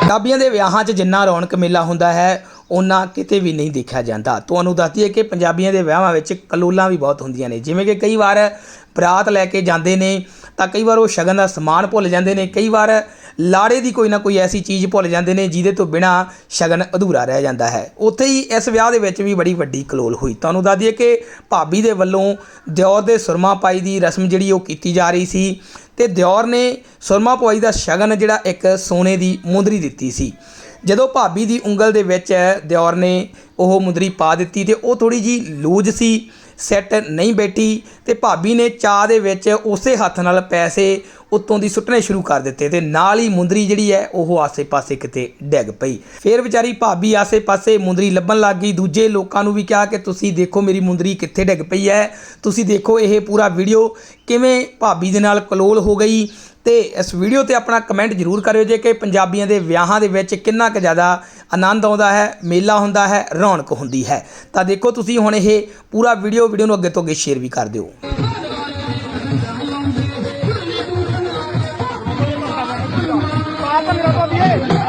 ਪੰਜਾਬੀਆਂ ਦੇ ਵਿਆਹਾਂ 'ਚ ਜਿੰਨਾ ਰੌਣਕ ਮੇਲਾ ਹੁੰਦਾ ਹੈ ਉਹਨਾਂ ਕਿਤੇ ਵੀ ਨਹੀਂ ਦੇਖਿਆ ਜਾਂਦਾ। ਤੁਹਾਨੂੰ ਦੱਸਦੀ ਹੈ ਕਿ ਪੰਜਾਬੀਆਂ ਦੇ ਵਿਆਹਾਂ ਵਿੱਚ ਕਲੋਲਾਂ ਵੀ ਬਹੁਤ ਹੁੰਦੀਆਂ ਨੇ। ਜਿਵੇਂ ਕਿ ਕਈ ਵਾਰ ਬਰਾਤ ਲੈ ਕੇ ਜਾਂਦੇ ਨੇ, ਤਾਂ ਕਈ ਵਾਰ ਉਹ ਸ਼ਗਨ ਦਾ ਸਮਾਨ ਭੁੱਲ ਜਾਂਦੇ ਨੇ। ਕਈ ਵਾਰ ਲਾੜੇ ਦੀ ਕੋਈ ਨਾ ਕੋਈ ਐਸੀ ਚੀਜ਼ ਭੁੱਲ ਜਾਂਦੇ ਨੇ, ਜਿਹਦੇ ਤੋਂ ਬਿਨਾ ਸ਼ਗਨ ਅਧੂਰਾ ਰਹਿ ਜਾਂਦਾ ਹੈ। ਉੱਥੇ ਹੀ ਇਸ ਵਿਆਹ ਦੇ ਵਿੱਚ ਵੀ ਬੜੀ ਵੱਡੀ ਕਲੋਲ ਹੋਈ। ਤੁਹਾਨੂੰ ਦੱਸ ਦਈਏ ਕਿ ਭਾਬੀ ਦੇ ਵੱਲੋਂ ਦਿਓਰ ਦੇ ਸੁਰਮਾ ਪਾਈ ਦੀ ਰਸਮ ਜਿਹੜੀ ਉਹ ਕੀਤੀ ਜਾ ਰਹੀ ਸੀ ਤੇ ਦਿਓਰ ਨੇ ਸੁਰਮਾ ਪਵਾਈ ਦਾ ਸ਼ਗਨ ਜਿਹੜਾ ਇੱਕ ਸੋਨੇ ਦੀ ਮੁੰਦਰੀ ਦਿੱਤੀ ਸੀ। ਜਦੋਂ ਭਾਬੀ ਦੀ ਉਂਗਲ ਦੇ ਵਿੱਚ ਦਿਓਰ ਨੇ ਉਹ ਮੁੰਦਰੀ ਪਾ ਦਿੱਤੀ ਤੇ ਉਹ ਥੋੜੀ ਜੀ ਲੂਜ ਸੀ, ਸੈੱਟ ਨਹੀਂ ਬੈਠੀ ਤੇ ਭਾਬੀ ਨੇ ਚਾਹ ਦੇ ਵਿੱਚ ਉਸੇ ਹੱਥ ਨਾਲ ਪੈਸੇ ਉੱਤੋਂ ਦੀ ਸੁੱਟਣੇ ਸ਼ੁਰੂ ਕਰ ਦਿੱਤੇ ਤੇ ਨਾਲ ਹੀ ਮੁੰਦਰੀ ਜਿਹੜੀ ਹੈ ਉਹ ਆਸੇ-ਪਾਸੇ ਕਿਤੇ ਡਿੱਗ ਪਈ। ਫਿਰ ਵਿਚਾਰੀ ਭਾਬੀ ਆਸੇ-ਪਾਸੇ ਮੁੰਦਰੀ ਲੱਭਣ ਲੱਗ ਗਈ। ਦੂਜੇ ਲੋਕਾਂ ਨੂੰ ਵੀ ਕਿਹਾ ਕਿ ਤੁਸੀਂ ਦੇਖੋ ਮੇਰੀ ਮੁੰਦਰੀ ਕਿੱਥੇ ਡਿੱਗ ਪਈ ਹੈ। ਤੁਸੀਂ ਦੇਖੋ ਇਹ ਪੂਰਾ ਵੀਡੀਓ ਕਿਵੇਂ ਭਾਬੀ ਦੇ ਨਾਲ ਕਲੋਲ ਹੋ ਗਈ। ਤੇ ਇਸ ਵੀਡੀਓ ਤੇ ਆਪਣਾ ਕਮੈਂਟ ਜ਼ਰੂਰ ਕਰਿਓ ਜੇ ਕਿ ਪੰਜਾਬੀਆਂ ਦੇ ਵਿਆਹਾਂ ਦੇ ਵਿੱਚ ਕਿੰਨਾ ਕੁ ਜ਼ਿਆਦਾ ਆਨੰਦ ਆਉਂਦਾ ਹੈ, ਮੇਲਾ ਹੁੰਦਾ ਹੈ, ਰੌਣਕ ਹੁੰਦੀ ਹੈ। ਤਾਂ ਦੇਖੋ ਤੁਸੀਂ ਹੁਣ ਇਹ ਪੂਰਾ ਵੀਡੀਓ ਵੀਡੀਓ ਨੂੰ ਅੱਗੇ ਤੋਂ ਅੱਗੇ ਸ਼ੇਅਰ ਵੀ ਕਰ ਦਿਓ। पागल रखो दिए